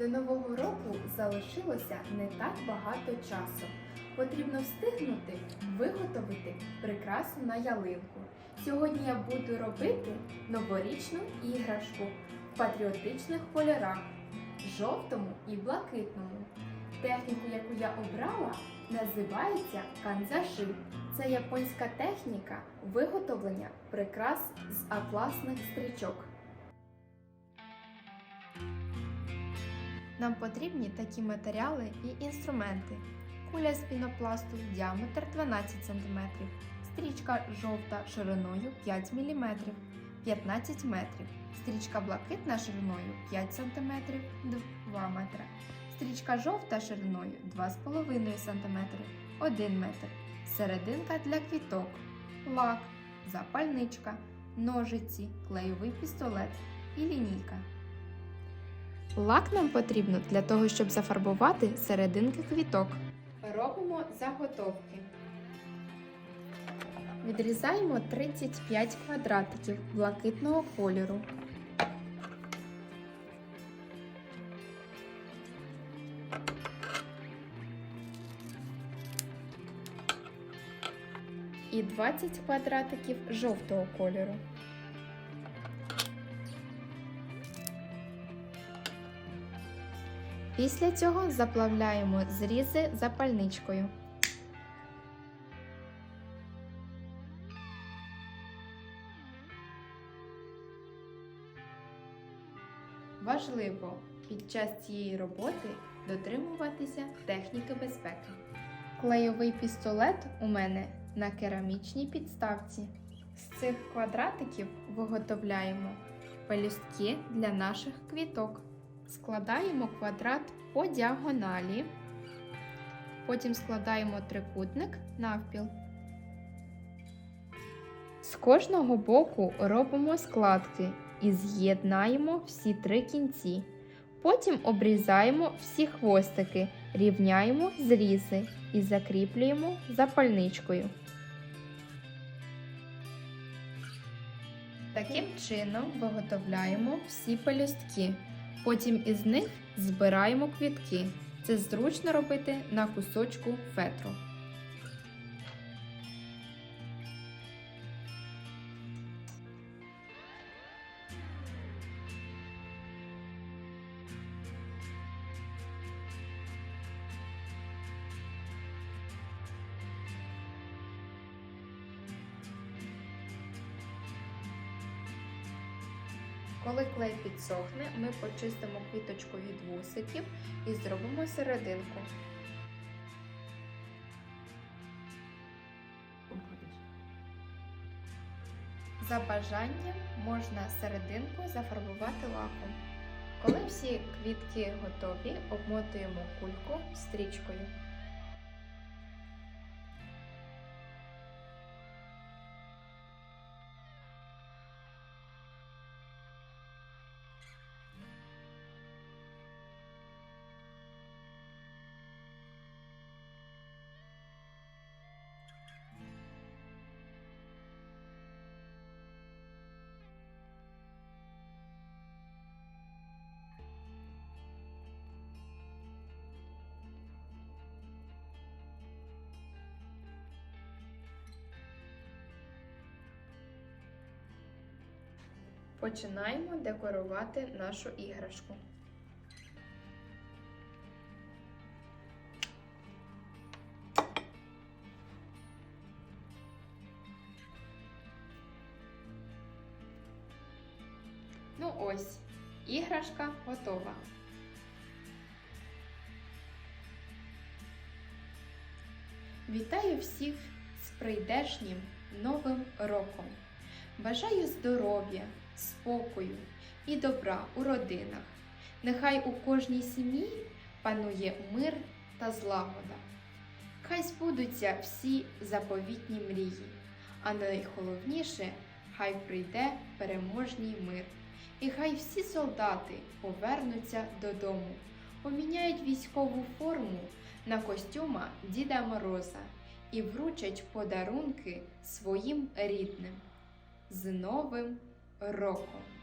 До нового року залишилося не так багато часу. Потрібно встигнути виготовити прикрасу на ялинку. Сьогодні я буду робити новорічну іграшку в патріотичних кольорах жовтому і блакитному. Техніку, яку я обрала, називається канзаши. Це японська техніка виготовлення прикрас з атласних стрічок. Нам потрібні такі матеріали і інструменти. Куля з пінопласту діаметр 12 см, стрічка жовта шириною 5 мм, 15 метрів, стрічка блакитна шириною 5 см, 2 метри, стрічка жовта шириною 2,5 см, 1 метр, серединка для квіток, лак, запальничка, ножиці, клейовий пістолет і лінійка. Лак нам потрібно для того, щоб зафарбувати серединки квіток. Робимо заготовки. Відрізаємо 35 квадратиків блакитного кольору. І 20 квадратиків жовтого кольору. Після цього заплавляємо зрізи запальничкою. Важливо під час цієї роботи дотримуватися техніки безпеки. Клейовий пістолет у мене на керамічній підставці. З цих квадратиків виготовляємо пелюстки для наших квіток. Складаємо квадрат по діагоналі, потім складаємо трикутник навпіл. З кожного боку робимо складки і з'єднаємо всі три кінці. Потім обрізаємо всі хвостики, рівняємо зрізи і закріплюємо запальничкою. Таким чином виготовляємо всі пелюстки. Потім із них збираємо квітки. Це зручно робити на кусочку фетру. Коли клей підсохне, ми почистимо квіточку від вусиків і зробимо серединку. За бажанням можна серединку зафарбувати лаком. Коли всі квітки готові, обмотуємо кульку стрічкою. Починаємо декорувати нашу іграшку. Ну ось, іграшка готова. Вітаю всіх з прийдешнім новим роком! Бажаю здоров'я, спокою і добра у родинах. Нехай у кожній сім'ї панує мир та злагода. Хай збудуться всі заповітні мрії, а найголовніше, хай прийде переможній мир. І хай всі солдати повернуться додому, поміняють військову форму на костюма Діда Мороза і вручать подарунки своїм рідним з Новим роком!